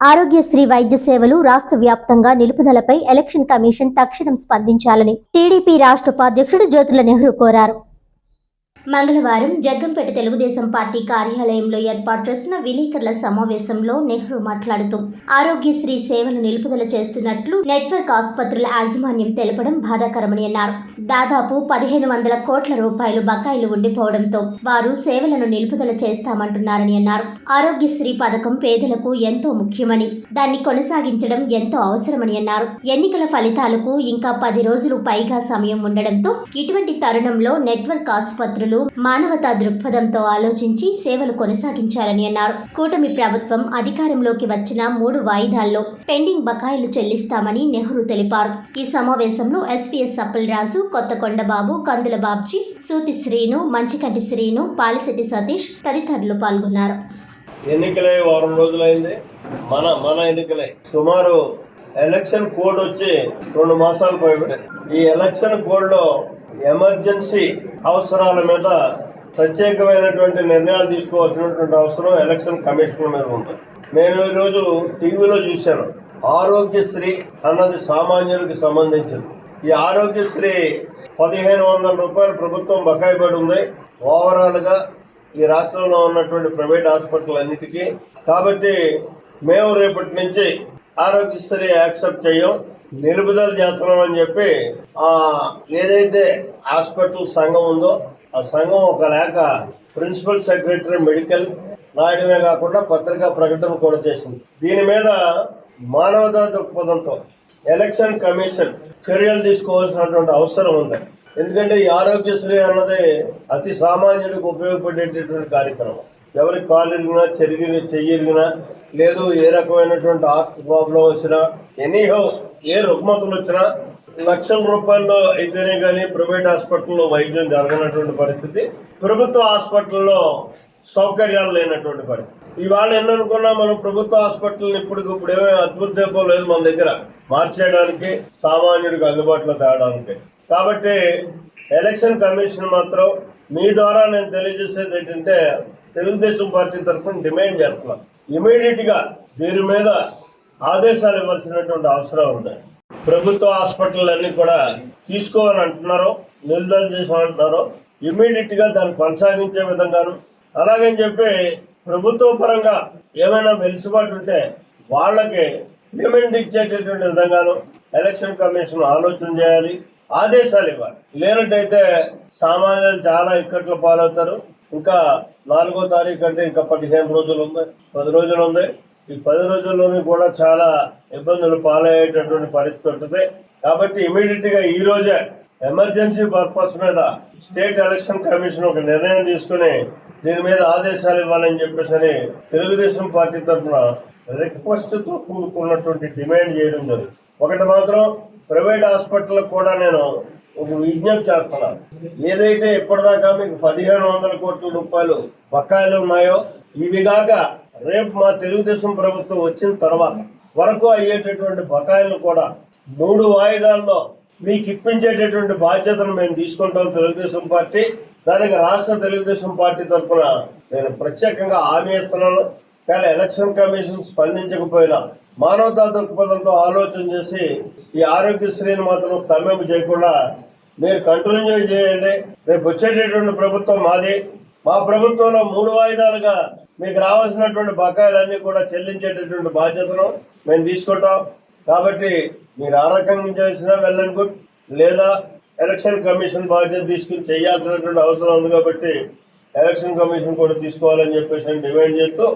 ఆరోగ్యశ్రీ వైద్య సేవలు రాష్ట్ర వ్యాప్తంగా నిలుపుదలపై ఎలక్షన్ కమిషన్ తక్షణం స్పందించాలని టీడీపీ రాష్ట్ర ఉపాధ్యక్షుడు జ్యోతుల నెహ్రూ కోరారు. మంగళవారం జగ్గంపేట తెలుగుదేశం పార్టీ కార్యాలయంలో ఏర్పాటు చేసిన విలేకరుల సమావేశంలో నెహ్రూ మాట్లాడుతూ ఆరోగ్యశ్రీ సేవలు నిలుపుదల చేస్తున్నట్లు నెట్వర్క్ ఆసుపత్రుల యాజమాన్యం తెలపడం బాధాకరమని అన్నారు. దాదాపు పదిహేను వందల కోట్ల రూపాయలు బకాయిలు ఉండిపోవడంతో వారు సేవలను నిలుపుదల చేస్తామంటున్నారని అన్నారు. ఆరోగ్యశ్రీ పథకం పేదలకు ఎంతో ముఖ్యమని దాన్ని కొనసాగించడం ఎంతో అవసరమని అన్నారు. ఎన్నికల ఫలితాలకు ఇంకా పది రోజులు పైగా సమయం ఉండడంతో ఇటువంటి తరుణంలో నెట్వర్క్ ఆసుపత్రులు మానవతా దృక్పథంతో ఆలోచించి సేవలు కొనసాగించాలని అన్నారు. కూటమి ప్రభుత్వం అధికారంలోకి వచ్చిన మూడు వాయిదాల్లో పెండింగ్ బకాయిలు చెల్లిస్తామని నెహ్రూ తెలిపారు. ఈ సమావేశంలో ఎస్పీఎస్ కొత్త కొత్తకొండబాబు కందుల బాబ్జీ సూతి శ్రీను మంచికంటి శ్రీను పాలిశెట్టి సతీష్ తదితరులు పాల్గొన్నారు. ఎన్నికలై వారం రోజులైంది. మన మన ఎన్నికలై. సుమారు ఎలక్షన్ కోడ్ వచ్చి రెండు మాసాలు పైబడింది ఈ ఎలక్షన్ కోడ్లో ఎమర్జెన్సీ అవసరాల మీద ప్రత్యేకమైనటువంటి నిర్ణయాలు తీసుకోవాల్సినటువంటి అవసరం ఎలక్షన్ కమిషన్ మీద ఉంది. నేను ఈరోజు టీవీలో చూశాను. ఆరోగ్యశ్రీ అన్నది సామాన్యుడికి సంబంధించింది. ఈ ఆరోగ్యశ్రీ పదిహేను వందల రూపాయలు ప్రభుత్వం బకాయి పడి ఉంది. ఓవరాల్గా ఈ రాష్ట్రంలో ఉన్నటువంటి ప్రైవేట్ హాస్పిటల్ అన్నిటికీ. కాబట్టి మేము రేపటి నుంచి ఆరోగ్యశ్రీ యాక్సెప్ట్ చేయం. నిలుపుదల చేస్తున్నాం అని చెప్పి ఆ ఏదైతే హాస్పిటల్ సంఘం ఉందో ఆ సంఘం ఒక లేఖ ప్రిన్సిపల్ సెక్రటరీ మెడికల్ రాయడమే కాకుండా పత్రికా ప్రకటన కూడా చేసింది. దీని మీద మానవతా దృక్పథంతో ఎలక్షన్ కమిషన్ చర్యలు తీసుకోవాల్సినటువంటి అవసరం ఉంది. ఎందుకంటే ఈ ఆరోగ్యశ్రీ అన్నది అతి సామాన్యుడికి ఉపయోగపడేటటువంటి కార్యక్రమం. ఎవరికి కాలు ఇరిగినా చెరిగిన చెయ్యిరిగినా లేదు ఏ రకమైనటువంటి హార్ట్ ప్రాబ్లం వచ్చినా ఎనీహో ఏ రుగ్మతులు వచ్చినా లక్షల రూపాయల్లో అయితేనే కానీ ప్రైవేట్ హాస్పిటల్లో వైద్యం జరగనటువంటి పరిస్థితి ప్రభుత్వ హాస్పిటల్లో సౌకర్యాలు లేనటువంటి పరిస్థితి. ఇవాళ ఎన్ననుకున్నా మనం ప్రభుత్వ హాస్పిటల్ని ఇప్పటికిప్పుడు ఏమీ అద్భుత దీపం లేదు మన దగ్గర. మార్చేయడానికి సామాన్యుడికి అందుబాటులో తేవడానికి. కాబట్టి ఎలక్షన్ కమిషన్ మాత్రం మీ ద్వారా నేను తెలియజేసేది ఏంటంటే తెలుగుదేశం పార్టీ తరఫున డిమాండ్ చేస్తున్నాం. ఇమీడియట్గా దీని మీద ఆదేశాలు ఇవ్వాల్సినటువంటి అవసరం ఉంది. ప్రభుత్వ హాస్పిటల్ అన్ని కూడా తీసుకోవాలని అంటున్నారో నిర్ధారణ చేసామంటున్నారు ఇమీడియట్గా దాన్ని కొనసాగించే విధంగాను. అలాగని చెప్పి ప్రభుత్వ పరంగా ఏమైనా వెలుసుబాటు ఉంటే వాళ్ళకి పేమెంట్ ఇచ్చేటటువంటి విధంగాను ఎలక్షన్ కమిషన్ ఆలోచన చేయాలి ఆదేశాలు ఇవ్వాలి. లేనట్టయితే సామాన్యులు చాలా ఇక్కట్లు పాలవుతారు. ఇంకా నాలుగో తారీఖు అంటే ఇంకా పదిహేను రోజులు ఉంది పది రోజులు ఉంది. ఈ పది రోజుల్లోని కూడా చాలా ఇబ్బందులు పాలయ్యేటటువంటి పరిస్థితి ఉంటుంది. కాబట్టి ఇమీడియట్గా ఈ రోజే ఎమర్జెన్సీ పర్పస్ మీద స్టేట్ ఎలక్షన్ కమిషన్ ఒక నిర్ణయం తీసుకుని దీని మీద ఆదేశాలు ఇవ్వాలని చెప్పేసి అని తెలుగుదేశం పార్టీ తరఫున రిక్వెస్ట్తో కూడుకున్నటువంటి డిమాండ్ చేయడం జరుగుతుంది. ఒకటి మాత్రం ప్రైవేట్ హాస్పిటల్ కూడా నేను ఒక విజ్ఞప్తి చేస్తున్నాను. ఏదైతే ఇప్పటిదాకా మీకు పదిహేను వందల కోట్ల రూపాయలు బకాయిలు ఉన్నాయో ఇవి కాక రేపు మా తెలుగుదేశం ప్రభుత్వం వచ్చిన తర్వాత వరకు అయ్యేటటువంటి బకాయిలు కూడా మూడు వాయిదాల్లో మీకు ఇప్పించేటటువంటి బాధ్యతను మేము తీసుకుంటాం తెలుగుదేశం పార్టీ. దానికి రాష్ట్ర తెలుగుదేశం పార్టీ తరఫున నేను ప్రత్యేకంగా హామీ ఇస్తున్నాను. కానీ ఎలక్షన్ కమిషన్ స్పందించకపోయినా మానవతా దృక్పథంతో ఆలోచన చేసి ఈ ఆరోగ్యశ్రీని మాత్రం స్తంభింపు చేయకుండా మీరు కంటిన్యూ చేయండి. రేపు వచ్చేటటువంటి ప్రభుత్వం మాది. మా ప్రభుత్వంలో మూడు వాయిదాలుగా మీకు రావాల్సినటువంటి బకాయిలన్నీ కూడా చెల్లించేటటువంటి బాధ్యతను మేము తీసుకుంటాం. కాబట్టి మీరు ఆ రకంగా చేసినా వెళ్ళండి గుడ్. లేదా ఎలక్షన్ కమిషన్ బాధ్యత తీసుకుని చేయాల్సినటువంటి అవసరం ఉంది కాబట్టి ఎలక్షన్ కమిషన్ కూడా తీసుకోవాలని చెప్పేసి డిమాండ్ చేస్తూ